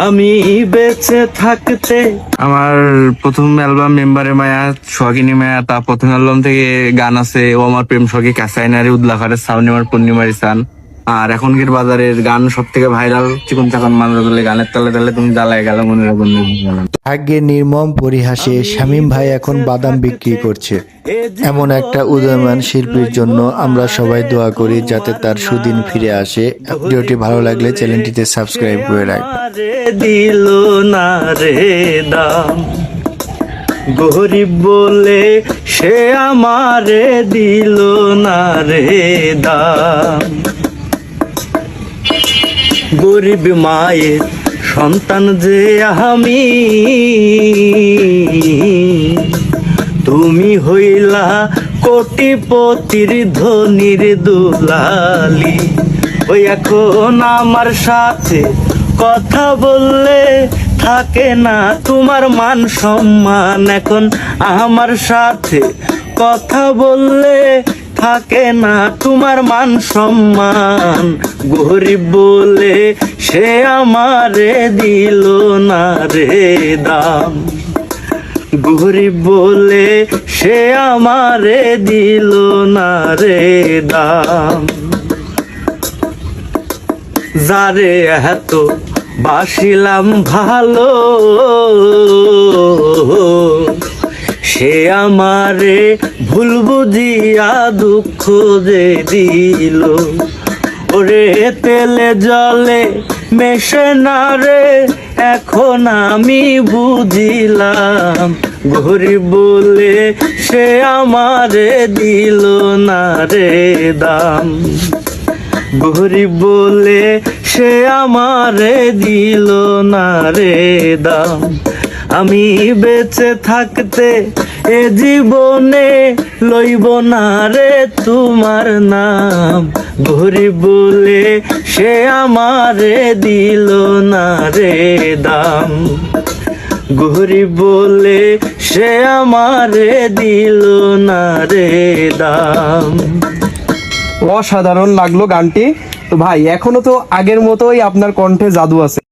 আমি বেঁচে থাকতে আমার প্রথম অ্যালবাম মেম্বারে মায়া সোহাগিনী মায়া তার প্রথম অ্যালবাম থেকে গান আছে, ও আমার প্রেম সখী কাসাইনারি উদ্লাখারের সাউনিমার পূর্ণিমার সান আর এখনকার বাজারের গান সব থেকে ভাইরাল চিকন চাকন মানুষ বলে গানের তালে তালে তুমি জ্বালায় গেল মনে রাখুন ভাগ্যের নির্মম পরিহাসে শামীম ভাই এখন বাদাম বিক্রি করছে। এমন একটা উদয়মান শিল্পীর জন্য আমরা সবাই দোয়া করি যাতে তার সুদিন ফিরে আসে। ভিডিওটি ভালো লাগলে চ্যানেলটিতে সাবস্ক্রাইব করে রাখবেন। দিল না রে দাম। গরিব বলে সে আমারে দিল না রে দাম। গরিব মায়ের সন্তান যে আমি, তুমি হইলা কোটিপতির ধনির দুলালি। ওই এখন আমার সাথে কথা বললে থাকে না তোমার মান সম্মান। এখন আমার সাথে কথা বললে থাকে না তোমার মান সম্মান। গরিব বলে সে আমারে দিল না রে দাম। গরিব বলে সে আমারে দিল না রে দাম। যারে এত বাসিলাম ভালো আমারে ভুল বুঝিয়া দুঃখ যে দিল। ওরে তেলে জলে মেশে না রে, এখন আমি বুঝিলাম গরিব বলে সে আমারে দিল না রে দাম। গরিব বলে সে আমারে দিল না রে দাম। আমি বেঁচে থাকতে এ জীবনে লইব না রে তোমার নাম। গরিব বলে সে আমারে দিল না রে দাম। গরিব বলে সে আমারে দিল না রে দাম। অসাধারণ লাগল গানটি। তো ভাই, এখনও তো আগের মতোই আপনার কণ্ঠে জাদু আছে।